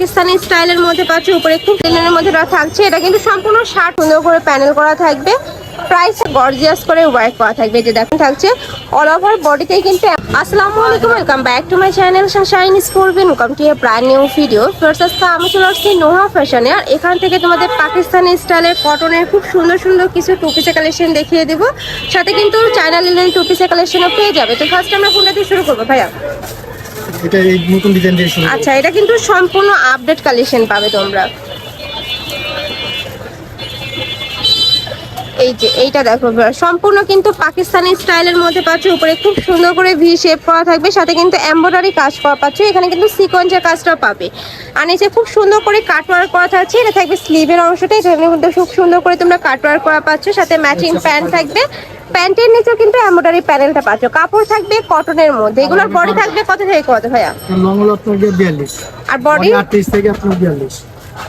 পাকিস্তানি স্টাইলের মধ্যে পাচ্ছ, উপরে একটু ডিজাইনের মধ্যে থাকছে। এটা কিন্তু সম্পূর্ণ শার্ট, সুন্দর করে প্যানেল করা থাকবে। প্রাইস গর্জিয়াস করে ওয়ার্ক করা থাকবে, যে দেখুন থাকছে অল ওভার বডিতে কিন্তু। আসসালামু আলাইকুম welcome back to my channel shine school bin welcome to a brand new video first আমি চলে আসছি নোহা ফ্যাশনে আর এখান থেকে তোমাদের পাকিস্তানি স্টাইলের কটনের খুব সুন্দর সুন্দর কিছু টু পিসের কালেকশন দেখিয়ে দেবো। সাথে কিন্তু চায়না লিলেন টু কালেকশনও পেয়ে যাবে। তো ফার্স্ট আমরা কোনটা দিয়ে শুরু করব, ভাইয়া? এটা এই নতুন ডিজাইন আচ্ছা এটা কিন্তু সম্পূর্ণ আপডেট কালেকশন পাবে তোমরা। এই যে এইটা দেখো সম্পূর্ণ কিন্তু পাকিস্তানি স্টাইলের মধ্যে পাচ্ছ। উপরে খুব সুন্দর করে ভি শেপ করা থাকবে সাথে কিন্তু এমব্রয়ডারি কাজ করা পাচ্ছ। এখানে কিন্তু সিকোয়েন্সের কাজটাও পাবে। আর নিচে খুব সুন্দর করে কাটওয়ার্ক করা থাকছে এটা থাকবে স্লিভের অংশটা এখানে কিন্তু খুব সুন্দর করে তোমরা কাটওয়ার্ক করা পাচ্ছ সাথে ম্যাচিং প্যান্ট থাকবে। প্যান্টের নিচেও কিন্তু এমব্রয়ডারি প্যানেলটা পাচ্ছ। কাপড় থাকবে কটনের মধ্যে। এগুলোর বডি থাকবে কত থেকে কত ভাইয়া? আর বডি আটত্রিশ থেকে আপনার বিয়াল্লিশ।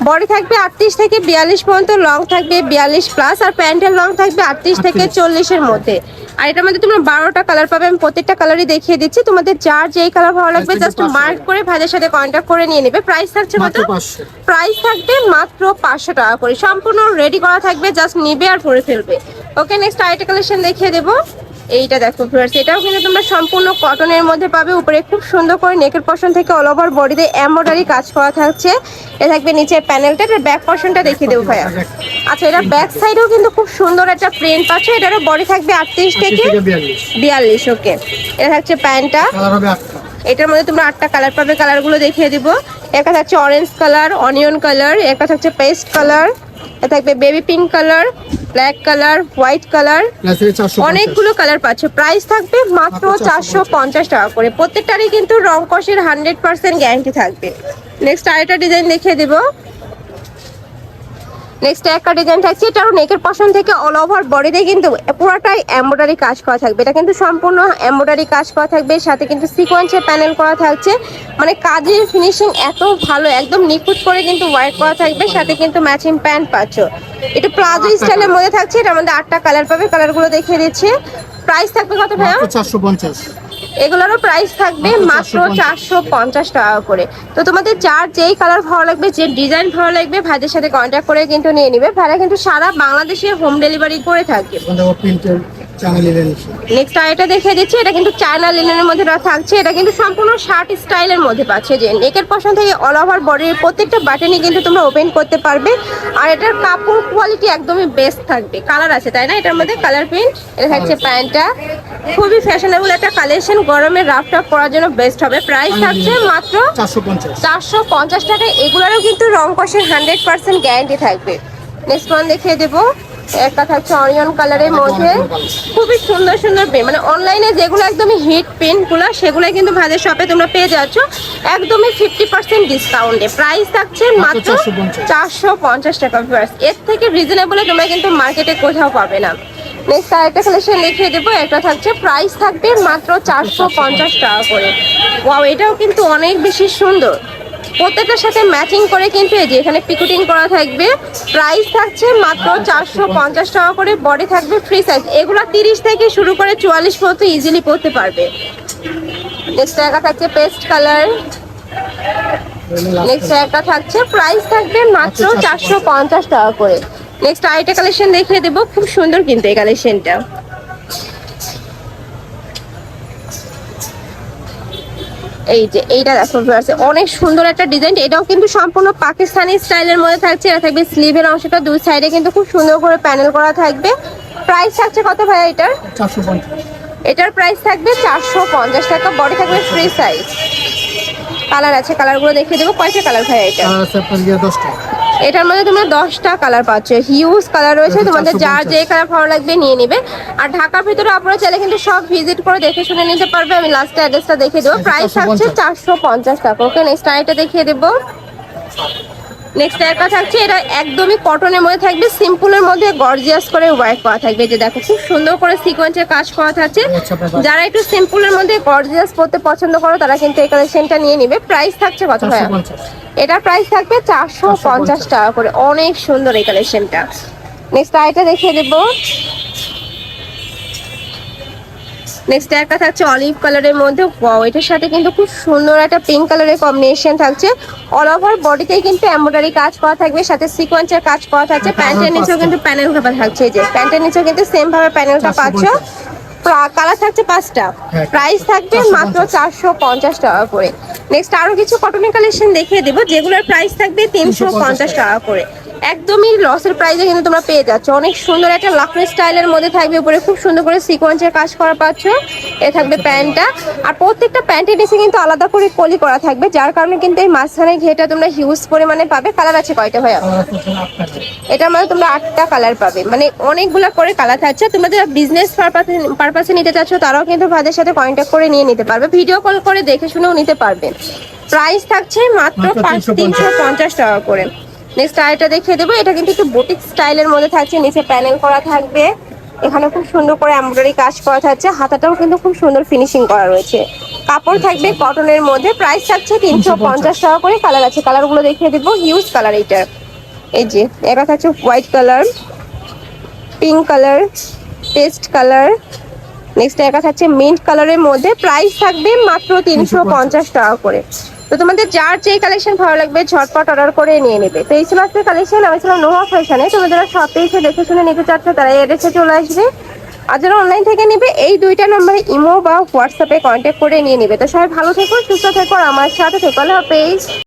বডি থাকবে আটত্রিশ থেকে বিয়াল্লিশ পর্যন্ত লং থাকবে বিয়াল্লিশ প্লাস আর প্যান্টের লং থাকবে আটত্রিশ থেকে চল্লিশের মধ্যে। আর এটার মধ্যে তোমরা বারোটা কালার পাবে আমি প্রত্যেকটা কালারই দেখিয়ে দিচ্ছি। তোমাদের যার যেই কালার ভালো লাগবে জাস্ট মার্ক করে ভাইদের সাথে কন্ট্যাক্ট করে নিয়ে নেবে। প্রাইস থাকছে কত? প্রাইস থাকবে মাত্র পাঁচশো টাকা করে। সম্পূর্ণ রেডি করা থাকবে জাস্ট নিবে আর পরে ফেলবে। ওকে নেক্সট আরেকটা কালেকশন দেখিয়ে দেবো। এইটা দেখো ভিউয়ার্স এটাও কিন্তু তোমরা সম্পূর্ণ কটনের মধ্যে পাবে। উপরে খুব সুন্দর করে নেকের পশন থেকে অল ওভার বডিতে এমব্রয়ডারি কাজ করা থাকছে। এ থাকবে নিচের প্যানেলটা এটার ব্যাক পশনটা দেখিয়ে দেবো ভাইয়া। আচ্ছা এটা ব্যাক সাইডেও কিন্তু খুব সুন্দর একটা প্রিন্ট পাচ্ছ। এটারও বডি থাকবে আটত্রিশ থেকে বিয়াল্লিশ। ওকে এটা থাকছে প্যান্টটা। কালার হবে আটটা। এটার মধ্যে তোমরা আটটা কালার পাবে কালারগুলো দেখিয়ে দিব। একটা থাকছে অরেঞ্জ কালার অনিয়ন কালার একটা থাকছে পেস্ট কালার এটা থাকবে baby pink colour black colour white colour. অনেকগুলো কালার পাচ্ছ। প্রাইস থাকবে মাত্র মাত্র চারশো পঞ্চাশ। টাকা করে। প্রত্যেকটারই কিন্তু রং কষের হান্ড্রেড পার্সেন্ট গ্যারান্টি থাকবে। নেক্সট আরেকটা ডিজাইন দেখিয়ে দিব। নেক্সট একটা ডিজাইন থাকছে এটারও নেকের পশন থেকে অল ওভার বডিতে কিন্তু পুরোটাই এমব্রয়ডারি কাজ করা থাকবে। এটা কিন্তু সম্পূর্ণ এমব্রয়ডারি কাজ করা থাকবে, সাথে কিন্তু সিকোয়েন্সের প্যানেল করা থাকছে। মানে কাজের ফিনিশিং এত ভালো, একদম নিখুঁত করে কিন্তু ওয়ার্ক করা থাকবে, সাথে কিন্তু ম্যাচিং প্যান্ট পাচ্ছ। এটা প্লাজো স্টাইলের মধ্যে থাকছে, এটার মধ্যে আটটা কালার পাবে কালারগুলো দেখিয়ে দিচ্ছে। প্রাইস থাকবে কত ভাইয়া? চারশো পঞ্চাশ। এগুলোরও প্রাইস থাকবে মাত্র চারশো পঞ্চাশ। টাকা করে। তো তোমাদের যার যেই কালার ভালো লাগবে যে ডিজাইন ভালো লাগবে ভাইদের সাথে কন্ট্যাক্ট করে কিন্তু নিয়ে নিবে। ভাইরা কিন্তু সারা বাংলাদেশে হোম ডেলিভারি করে থাকে। নেক্সট আরেকটা দেখিয়ে দিচ্ছি এটা কিন্তু চায়না লিনেনের মধ্যে থাকছে। এটা কিন্তু সম্পূর্ণ শার্ট স্টাইলের মধ্যে পাচ্ছে যে নেকের পশন থেকে অল ওভার বডির প্রত্যেকটা বাটনই কিন্তু তোমরা ওপেন করতে পারবে। আর এটার কাপড় কোয়ালিটি একদমই বেস্ট থাকবে। কালার আছে তাই না? এটার মধ্যে কালার প্রিন্ট এটা থাকছে প্যান্টটা। খুবই ফ্যাশনেবল একটা কালেকশন গরমে রাফ টাফ করার জন্য বেস্ট হবে। প্রাইস থাকছে মাত্র চারশো পঞ্চাশ। টাকায় এগুলোরও কিন্তু রং কষের হান্ড্রেড পার্সেন্ট গ্যারান্টি থাকবে। নেক্সট ওয়ান দেখিয়ে দেবো। একটা থাকছে অনিয়ন কালারের মধ্যে। খুবই সুন্দর সুন্দর পেন মানে অনলাইনে যেগুলো একদমই হিট পেনগুলো সেগুলো কিন্তু ভাইদের শপে তোমরা পেয়ে যাচ্ছ। একদমই ফিফটি পার্সেন্ট ডিসকাউন্টে প্রাইস থাকছে মাত্র মাত্র 450 চারশো পঞ্চাশ টাকা এর থেকে রিজনেবলে তোমরা কিন্তু মার্কেটে কোথাও পাবে না। নেক্সট আরেকটা কালেকশন দেখিয়ে দেবো। একটা থাকছে প্রাইস থাকবে মাত্র চারশো পঞ্চাশ টাকা করে। ওয়াও এটাও কিন্তু অনেক বেশি সুন্দর। প্রত্যেকটার সাথে ম্যাচিং করে কিন্তু এই যে এখানে পিকুটিং করা থাকবে। প্রাইস থাকছে মাত্র চারশো পঞ্চাশ টাকা করে বডি থাকবে ফ্রি সাইজ এগুলো তিরিশ থেকে শুরু করে চুয়াল্লিশ পর্যন্ত ইজিলি পড়তে পারবে। নেক্সট একটা থাকছে পেস্ট কালার নেক্সট একটা থাকছে প্রাইস থাকবে মাত্র চারশো পঞ্চাশ। টাকা করে। নেক্সট আরেকটা কালেকশন দেখিয়ে দেবো খুব সুন্দর কিন্তু এই কালেকশনটা এই যে এইটা দেখো আছে অনেক সুন্দর একটা ডিজাইন এটাও কিন্তু সম্পূর্ণ পাকিস্তানি স্টাইলের মধ্যে থাকছে। এটা থাকবে স্লিভের অংশটা দুই সাইডে কিন্তু খুব সুন্দর করে প্যানেল করা থাকবে। প্রাইস থাকছে কত ভাইয়া এটার? এটার প্রাইস থাকবে চারশো পঞ্চাশ টাকা। বডি থাকবে ফ্রি সাইজ কালার আছে কালারগুলো দেখিয়ে দেবো। কয়টা কালার ভাইয়া এটা? দশটা। এটার মধ্যে তোমরা দশটা কালার পাচ্ছ। হিউজ কালার রয়েছে তোমাদের যার 450 যে কালার ভালো লাগবে নিয়ে নিবে। আর ঢাকার ভিতরে আপনারা চাইলে কিন্তু সব ভিজিট করে দেখে শুনে নিতে পারবে। আমি লাস্টে অ্যাড্রেসটা দেখে দেবো। প্রাইস থাকছে চারশো পঞ্চাশ টাকা। ওকে নেক্সট আরেকটা দেখিয়ে দেবো। নেক্সট একটা থাকছে এটা একদমই কটনের মধ্যে থাকবে সিম্পলের মধ্যে গর্জিয়াস করে ওয়ার্ক করা থাকবে যে দেখো খুব সুন্দর করে সিকোয়েন্সের কাজ করা থাকছে। আচ্ছা, যারা একটু সিম্পলের মধ্যে গর্জিয়াস পড়তে পছন্দ করো তারা কিন্তু এই কালেকশনটা নিয়ে নিবে। প্রাইস থাকছে কত ভাইয়া? এটার প্রাইস থাকবে চারশো পঞ্চাশ টাকা করে অনেক সুন্দর এই কালেকশনটা নেক্সট আইটা দেখিয়ে দেব। নেক্সট একটা থাকছে অলিভ কালারের মধ্যে। ওয়াও এটার সাথে কিন্তু খুব সুন্দর একটা পিঙ্ক কালারের কম্বিনেশন থাকছে। অল ওভার বডিতেই কিন্তু এমব্রয়ডারি কাজ করা থাকবে সাথে সিকোয়েন্সের কাজ করা থাকছে। প্যান্টের নিচেও কিন্তু প্যানেল করা থাকছে এই যে প্যান্টের নিচেও কিন্তু সেম ভাবে প্যানেলটা পাচ্ছ। কালার থাকছে পাঁচটা। হ্যাঁ। প্রাইস থাকবে মাত্র চারশো পঞ্চাশ টাকা করে। নেক্সট আরও কিছু কটনের কালেকশন দেখিয়ে দেবো যেগুলোর প্রাইস থাকবে তিনশো পঞ্চাশ টাকা করে। একদমই লসের প্রাইসে কিন্তু তোমরা পেয়ে যাচ্ছ। অনেক সুন্দর একটা লাকড়ি স্টাইলের মধ্যে থাকবে উপরে খুব সুন্দর করে সিকোয়েন্সের কাজ করা পাচ্ছ। এ থাকবে প্যান্টটা। আর প্রত্যেকটা প্যান্টের নিচে কিন্তু আলাদা করে কলি করা থাকবে যার কারণে কিন্তু এই মাঝখানে ঘেটা তোমরা হিউজ পরিমাণে পাবে। কালার আছে কয়টা ভাইয়া? এটার মধ্যে তোমরা আটটা কালার পাবে। মানে অনেকগুলো করে কালার থাকছে। তোমরা যারা বিজনেস পারপাসে পারপাসে নিতে চাচ্ছ তারাও কিন্তু ভাইদের সাথে কন্ট্যাক্ট করে নিয়ে নিতে পারবে। ভিডিও কল করে দেখে শুনেও নিতে পারবে। প্রাইস থাকছে মাত্র পাঁচ 350 তিনশো পঞ্চাশ টাকা করে। নেক্সট আরেকটা দেখিয়ে দেবো। এটা কিন্তু একটু বুটিক স্টাইলের মধ্যে থাকছে, নিচে প্যানেল করা থাকবে। এখানে খুব সুন্দর করে এমব্রয়ডারি কাজ করা থাকছে। হাতাটাও কিন্তু খুব সুন্দর ফিনিশিং করা রয়েছে। কাপড় থাকবে কটনের মধ্যে। প্রাইস থাকছে তিনশো পঞ্চাশ টাকা করে কালার আছে। কালারগুলো দেখিয়ে দেবো। হিউজ কালার এইটার এই যে এটা থাকছে white colour pink colour paste colour next একা থাকছে মিন্ট কালারের মধ্যে। প্রাইস থাকবে মাত্র তিনশো পঞ্চাশ টাকা করে। তো তোমাদের যার যে কালেকশন ভালো লাগবে, ঝটপট অর্ডার করে নিয়ে নেবে। তো এই ছিল আজকে কালেকশন আমি ছিলাম নোয়া ফ্যাশনে তোমরা যারা শপে এসে দেখে শুনে নিতে চাচ্ছ, তারা এড্রেসে চলে আসবে। আর যারা অনলাইন থেকে নেবে, এই দুইটা নম্বরে ইমো বা হোয়াটসঅ্যাপে কন্ট্যাক্ট করে নিয়ে নেবে। তো সবাই ভালো থেকো, সুস্থ থেকো আমার সাথে থেকো। আল্লাহ হাফেজ।